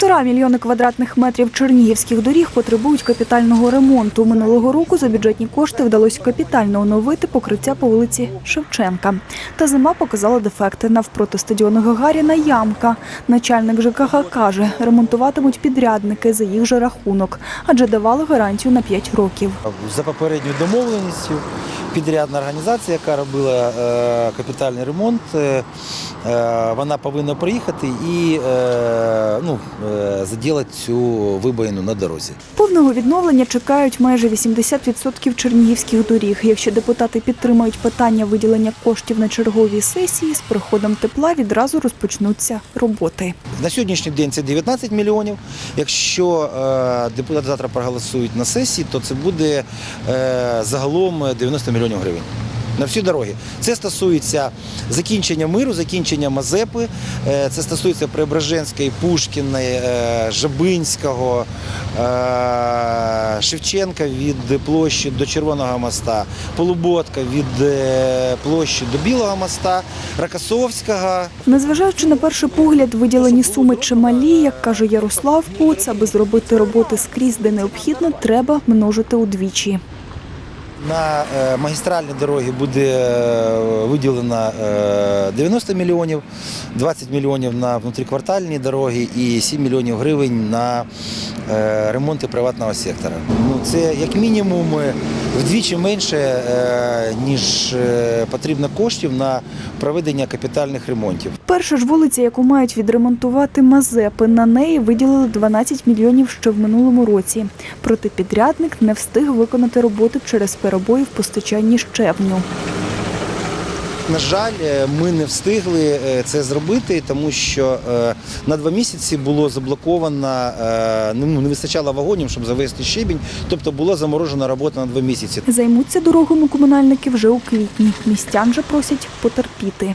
Півтора мільйони квадратних метрів чернігівських доріг потребують капітального ремонту. Минулого року за бюджетні кошти вдалося капітально оновити покриття по вулиці Шевченка. Та зима показала дефекти. Навпроти стадіону Гагаріна ямка. Начальник ЖКХ каже, ремонтуватимуть підрядники за їх же рахунок, адже давали гарантію на 5 років. За попередньою домовленістю підрядна організація, яка робила е, капітальний ремонт, е, е, вона повинна приїхати і ну, заділити цю вибоїну на дорозі. Повного відновлення чекають майже 80% чернігівських доріг. Якщо депутати підтримають питання виділення коштів на черговій сесії, з приходом тепла відразу розпочнуться роботи. На сьогоднішній день це 19 мільйонів. Якщо депутати завтра проголосують на сесії, то це буде загалом 90 мільйонів гривень. На всі дороги. Це стосується закінчення миру, закінчення Мазепи, е, це стосується Преображенської, Пушкіної, е, Жабинського, е, Шевченка від площі до Червоного моста, Полуботка від площі до Білого моста, Рокосовського. Незважаючи на перший погляд, виділені суми чималі, як каже Ярослав Куц, аби зробити роботи скрізь, де необхідно, треба множити удвічі. На е, магістральні дороги буде е, виділено е, 90 мільйонів, 20 мільйонів на внутріквартальні дороги і 7 мільйонів гривень на е, ремонти приватного сектора. Ну, це як мінімум е, вдвічі менше, е, ніж е, потрібно коштів на проведення капітальних ремонтів. Перша ж вулиця, яку мають відремонтувати Мазепи, на неї виділили 12 мільйонів ще в минулому році. Проте підрядник не встиг виконати роботи через перебої в постачанні щебню. На жаль, е, ми не встигли е, це зробити, тому що е, на два місяці було заблоковано, ну, не вистачало вагонів, щоб завести щебінь, тобто була заморожена робота на два місяці. Займуться дорогами комунальники вже у квітні. Містян же просять потерпіти.